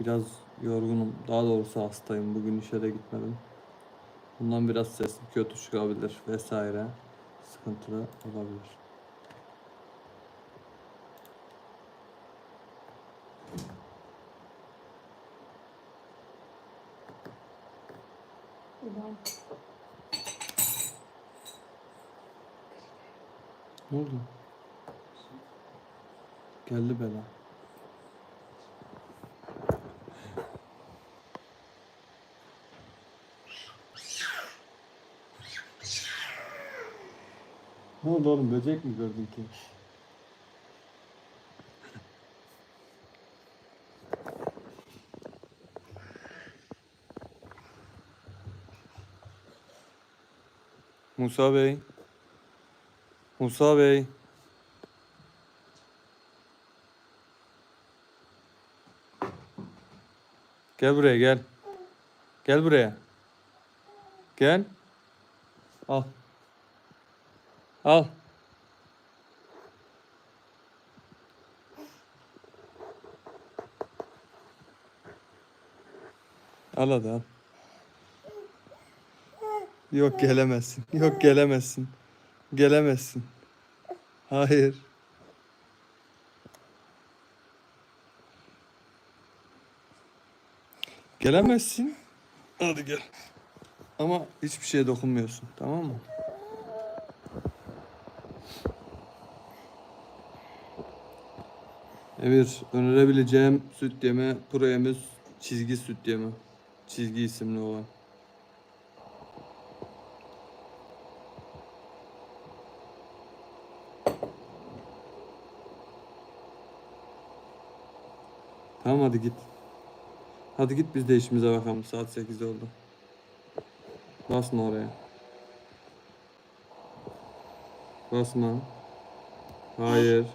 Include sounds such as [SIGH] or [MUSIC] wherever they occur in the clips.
Biraz yorgunum. Daha doğrusu hastayım. Bugün işe de gitmedim. Bundan biraz sesim kötü çıkabilir vesaire. Sıkıntılı olabilir. Ne oldu? Geldi bela. Ne oldu oğlum? Böcek mi gördün ki? Musa Bey. Musa Bey. Gel buraya gel. Gel buraya. Gel. Al. Al. Al hadi al. Yok gelemezsin. Yok gelemezsin. Gelemezsin. Hayır. Gelemezsin. Hadi gel. Ama hiçbir şeye dokunmuyorsun. Tamam mı? Evet, önerebileceğim süt yeme, pro yeme, çizgi süt yeme. Çizgi isimli olan. Tamam hadi git. Hadi git biz de işimize bakalım. Saat 8 oldu. Basma oraya. Basma. Hayır.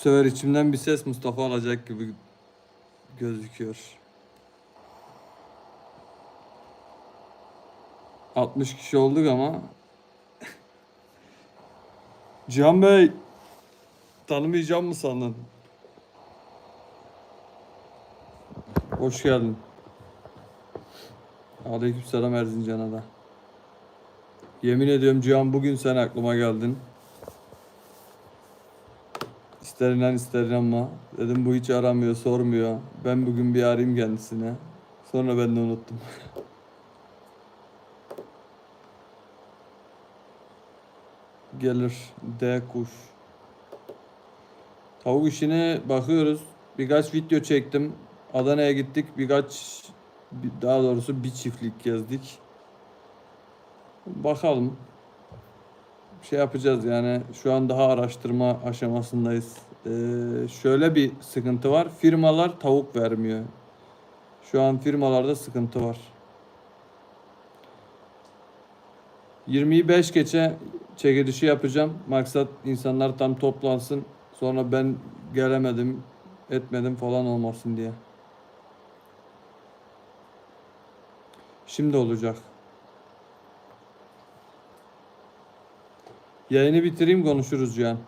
Sefer içimden bir ses Mustafa alacak gibi gözüküyor. 60 kişi olduk ama [LAUGHS] Cihan Bey tanımayacağım mı sandın? Hoş geldin. Aleykümselam Erzincan'a da. Yemin ediyorum Cihan bugün sen aklıma geldin. İster inan ister inanma. Dedim bu hiç aramıyor, sormuyor. Ben bugün bir arayayım kendisine. Sonra ben de unuttum. [LAUGHS] Gelir D kuş. Tavuk işine bakıyoruz. Birkaç video çektim. Adana'ya gittik. Birkaç bir- daha doğrusu bir çiftlik gezdik. Bakalım. Şey yapacağız yani şu an daha araştırma aşamasındayız. Ee, şöyle bir sıkıntı var. Firmalar tavuk vermiyor. Şu an firmalarda sıkıntı var. 25 geçe çekilişi yapacağım. Maksat insanlar tam toplansın. Sonra ben gelemedim, etmedim falan olmasın diye. Şimdi olacak. Yayını bitireyim konuşuruz Cihan.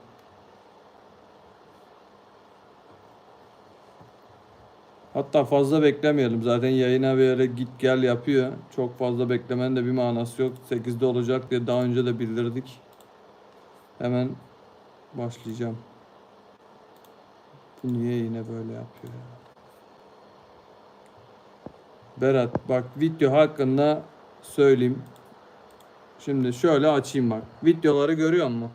Hatta fazla beklemeyelim. Zaten yayına bir yere git gel yapıyor. Çok fazla beklemenin de bir manası yok. 8'de olacak diye daha önce de bildirdik. Hemen başlayacağım. Bu niye yine böyle yapıyor ya? Berat bak video hakkında söyleyeyim. Şimdi şöyle açayım bak. Videoları görüyor musun?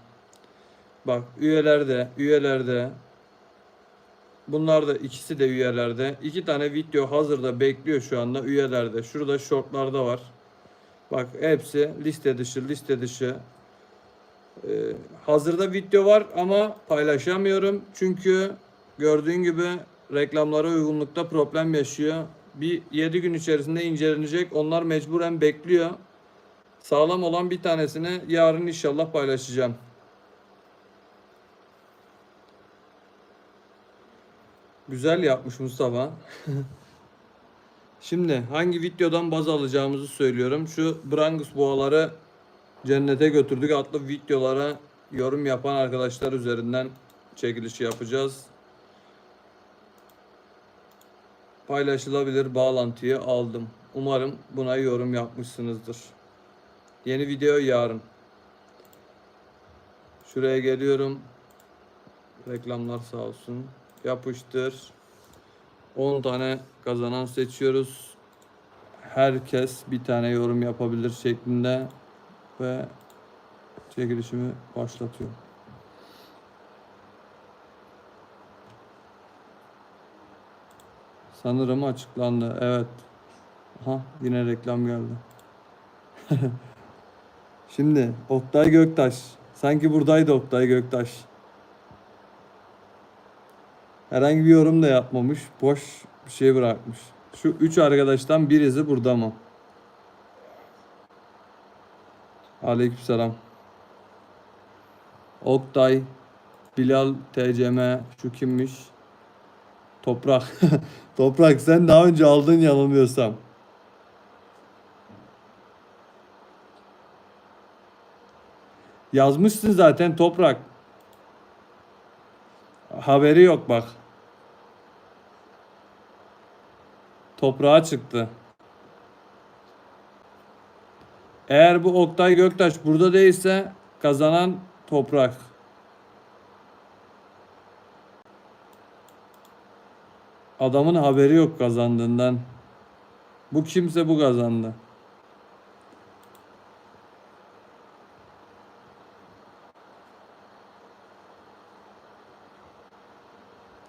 Bak üyelerde, üyelerde. Bunlar da ikisi de üyelerde. İki tane video hazırda bekliyor şu anda üyelerde. Şurada shortlarda var. Bak hepsi liste dışı, liste dışı. Ee, hazırda video var ama paylaşamıyorum. Çünkü gördüğün gibi reklamlara uygunlukta problem yaşıyor. Bir 7 gün içerisinde incelenecek. Onlar mecburen bekliyor. Sağlam olan bir tanesini yarın inşallah paylaşacağım. Güzel yapmış Mustafa. Şimdi hangi videodan baz alacağımızı söylüyorum. Şu Brangus boğaları cennete götürdük adlı videolara yorum yapan arkadaşlar üzerinden çekilişi yapacağız. Paylaşılabilir bağlantıyı aldım. Umarım buna yorum yapmışsınızdır. Yeni video yarın. Şuraya geliyorum. Reklamlar sağ olsun. Yapıştır. 10 tane kazanan seçiyoruz. Herkes bir tane yorum yapabilir şeklinde ve çekilişimi başlatıyorum. Sanırım açıklandı. Evet. Aha yine reklam geldi. [LAUGHS] Şimdi Oktay Göktaş. Sanki buradaydı Oktay Göktaş. Herhangi bir yorum da yapmamış. Boş bir şey bırakmış. Şu üç arkadaştan birisi burada mı? Aleykümselam. Oktay, Bilal, TCM, şu kimmiş? Toprak. [LAUGHS] Toprak sen daha önce aldın yanılmıyorsam. Yazmışsın zaten Toprak. Haberi yok bak. Toprağa çıktı. Eğer bu Oktay Göktaş burada değilse kazanan Toprak. Adamın haberi yok kazandığından. Bu kimse bu kazandı.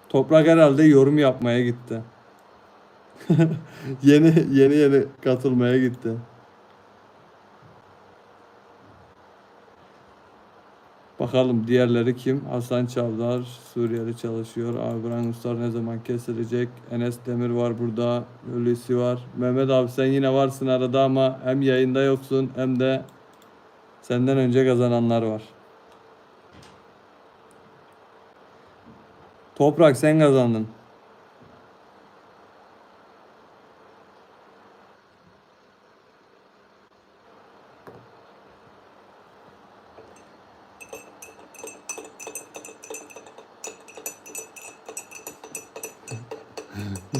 Toprak herhalde yorum yapmaya gitti. [LAUGHS] yeni yeni yeni katılmaya gitti. Bakalım diğerleri kim? Hasan Çavdar Suriyeli çalışıyor. Abi Ranguslar ne zaman kesilecek? Enes Demir var burada. Hulusi var. Mehmet abi sen yine varsın arada ama hem yayında yoksun hem de senden önce kazananlar var. Toprak sen kazandın.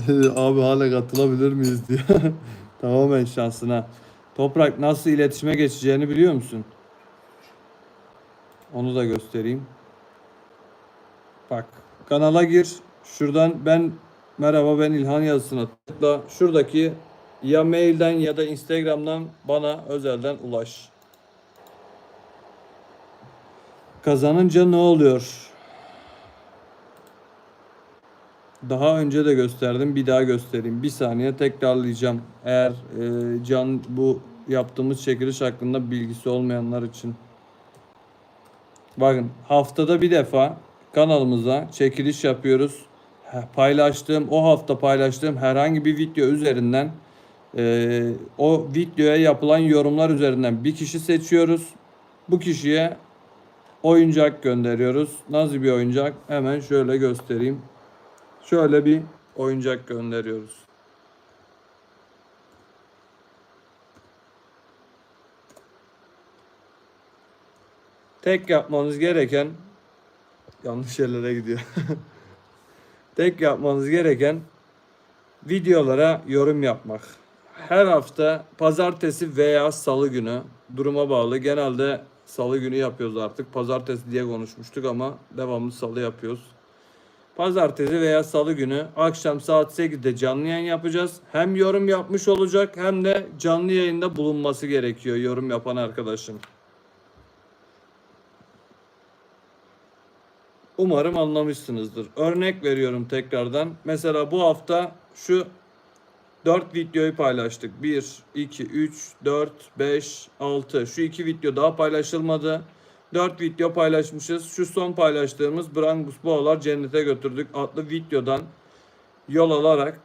[LAUGHS] Abi hala katılabilir miyiz diye. [LAUGHS] Tamamen şansına. Toprak nasıl iletişime geçeceğini biliyor musun? Onu da göstereyim. Bak kanala gir. Şuradan ben merhaba ben İlhan yazısına tıkla. Şuradaki ya mailden ya da Instagram'dan bana özelden ulaş. Kazanınca ne oluyor? Daha önce de gösterdim. Bir daha göstereyim. Bir saniye tekrarlayacağım. Eğer e, can bu yaptığımız çekiliş hakkında bilgisi olmayanlar için. Bakın haftada bir defa kanalımıza çekiliş yapıyoruz. Paylaştığım o hafta paylaştığım herhangi bir video üzerinden e, o videoya yapılan yorumlar üzerinden bir kişi seçiyoruz. Bu kişiye oyuncak gönderiyoruz. Nasıl bir oyuncak? Hemen şöyle göstereyim. Şöyle bir oyuncak gönderiyoruz. Tek yapmanız gereken yanlış yerlere gidiyor. [LAUGHS] Tek yapmanız gereken videolara yorum yapmak. Her hafta pazartesi veya salı günü duruma bağlı. Genelde salı günü yapıyoruz artık. Pazartesi diye konuşmuştuk ama devamlı salı yapıyoruz. Pazartesi veya salı günü akşam saat 8'de canlı yayın yapacağız. Hem yorum yapmış olacak hem de canlı yayında bulunması gerekiyor yorum yapan arkadaşın. Umarım anlamışsınızdır. Örnek veriyorum tekrardan. Mesela bu hafta şu 4 videoyu paylaştık. 1, 2, 3, 4, 5, 6. Şu iki video daha paylaşılmadı. 4 video paylaşmışız. Şu son paylaştığımız Brangus Boğalar Cennete Götürdük adlı videodan yol alarak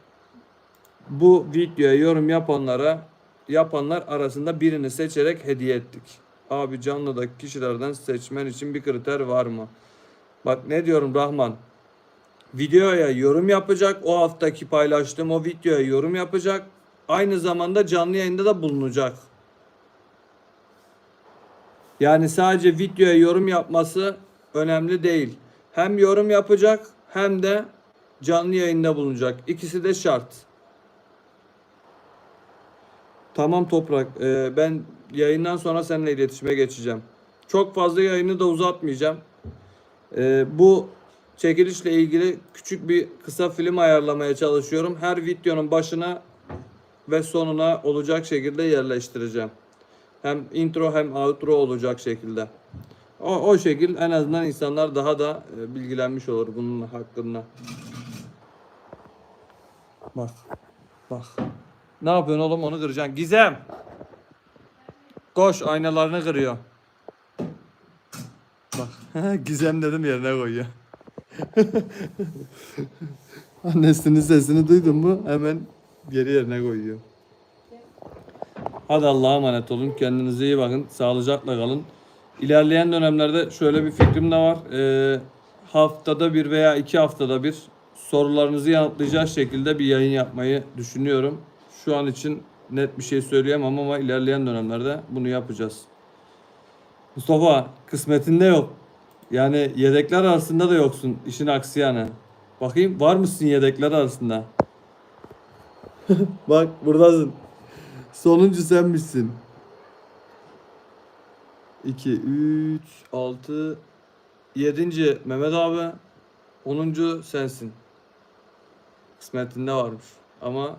bu videoya yorum yapanlara yapanlar arasında birini seçerek hediye ettik. Abi canlıdaki kişilerden seçmen için bir kriter var mı? Bak ne diyorum Rahman. Videoya yorum yapacak. O haftaki paylaştığım o videoya yorum yapacak. Aynı zamanda canlı yayında da bulunacak. Yani sadece videoya yorum yapması önemli değil. Hem yorum yapacak hem de canlı yayında bulunacak. İkisi de şart. Tamam Toprak. Ee, ben yayından sonra seninle iletişime geçeceğim. Çok fazla yayını da uzatmayacağım. Ee, bu çekilişle ilgili küçük bir kısa film ayarlamaya çalışıyorum. Her videonun başına ve sonuna olacak şekilde yerleştireceğim. Hem intro hem outro olacak şekilde. O, o şekil en azından insanlar daha da e, bilgilenmiş olur bunun hakkında. Bak. Bak. Ne yapıyorsun oğlum onu kıracaksın. Gizem. Koş aynalarını kırıyor. Gizem dedim yerine koyuyor. [LAUGHS] Annesinin sesini duydun mu hemen geri yerine koyuyor. Hadi Allah'a emanet olun. Kendinize iyi bakın. Sağlıcakla kalın. İlerleyen dönemlerde şöyle bir fikrim de var. Ee, haftada bir veya iki haftada bir sorularınızı yanıtlayacak şekilde bir yayın yapmayı düşünüyorum. Şu an için net bir şey söyleyemem ama ilerleyen dönemlerde bunu yapacağız. Mustafa kısmetinde yok. Yani yedekler arasında da yoksun. İşin aksi yani. Bakayım var mısın yedekler arasında? [LAUGHS] Bak buradasın. Sonuncu sen misin? 2, 3, 6, 7. Mehmet abi. 10. sensin. Kısmetinde varmış. Ama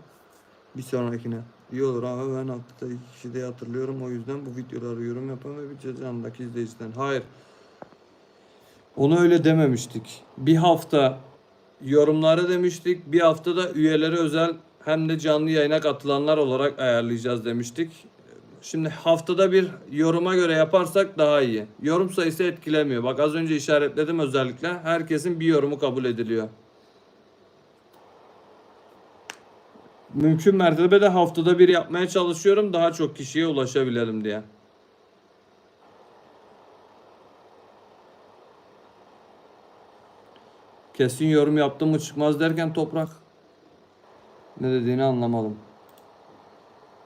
bir sonrakine. İyi olur abi ben haftada iki kişi de hatırlıyorum. O yüzden bu videoları yorum yapan ve bir cezandaki izleyiciden. Hayır. Onu öyle dememiştik. Bir hafta yorumları demiştik. Bir hafta da üyeleri özel hem de canlı yayına katılanlar olarak ayarlayacağız demiştik. Şimdi haftada bir yoruma göre yaparsak daha iyi. Yorum sayısı etkilemiyor. Bak az önce işaretledim özellikle. Herkesin bir yorumu kabul ediliyor. Mümkün mertebede haftada bir yapmaya çalışıyorum. Daha çok kişiye ulaşabilelim diye. Kesin yorum yaptım mı çıkmaz derken toprak. Ne dediğini anlamadım.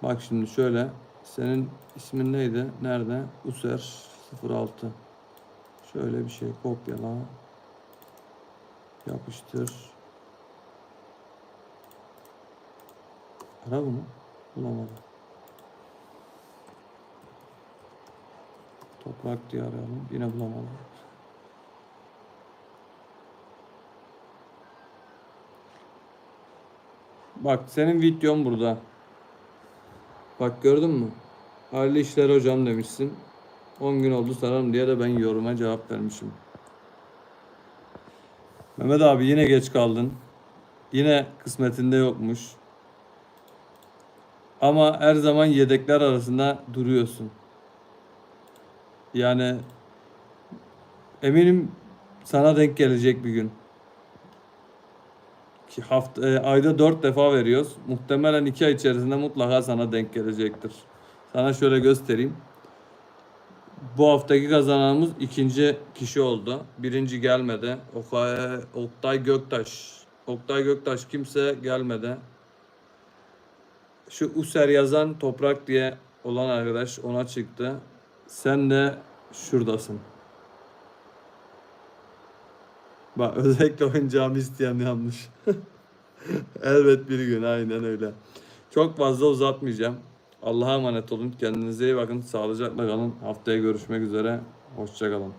Bak şimdi şöyle. Senin ismin neydi? Nerede? User 06. Şöyle bir şey kopyala. Yapıştır. Ara bunu. Bulamadım. Toprak diye arayalım. Yine bulamadım. Bak senin videon burada. Bak gördün mü? Hayırlı işler hocam demişsin. 10 gün oldu sanırım diye de ben yoruma cevap vermişim. Mehmet abi yine geç kaldın. Yine kısmetinde yokmuş. Ama her zaman yedekler arasında duruyorsun. Yani eminim sana denk gelecek bir gün. Ki hafta, e, ayda 4 defa veriyoruz. Muhtemelen 2 ay içerisinde mutlaka sana denk gelecektir. Sana şöyle göstereyim. Bu haftaki kazananımız ikinci kişi oldu. Birinci gelmedi. Okay, Oktay Göktaş. Oktay Göktaş kimse gelmedi. Şu User yazan Toprak diye olan arkadaş ona çıktı. Sen de şuradasın. Bak [LAUGHS] özellikle oyuncağımı isteyen yanlış. [LAUGHS] Elbet bir gün aynen öyle. Çok fazla uzatmayacağım. Allah'a emanet olun. Kendinize iyi bakın. Sağlıcakla kalın. Haftaya görüşmek üzere. Hoşçakalın.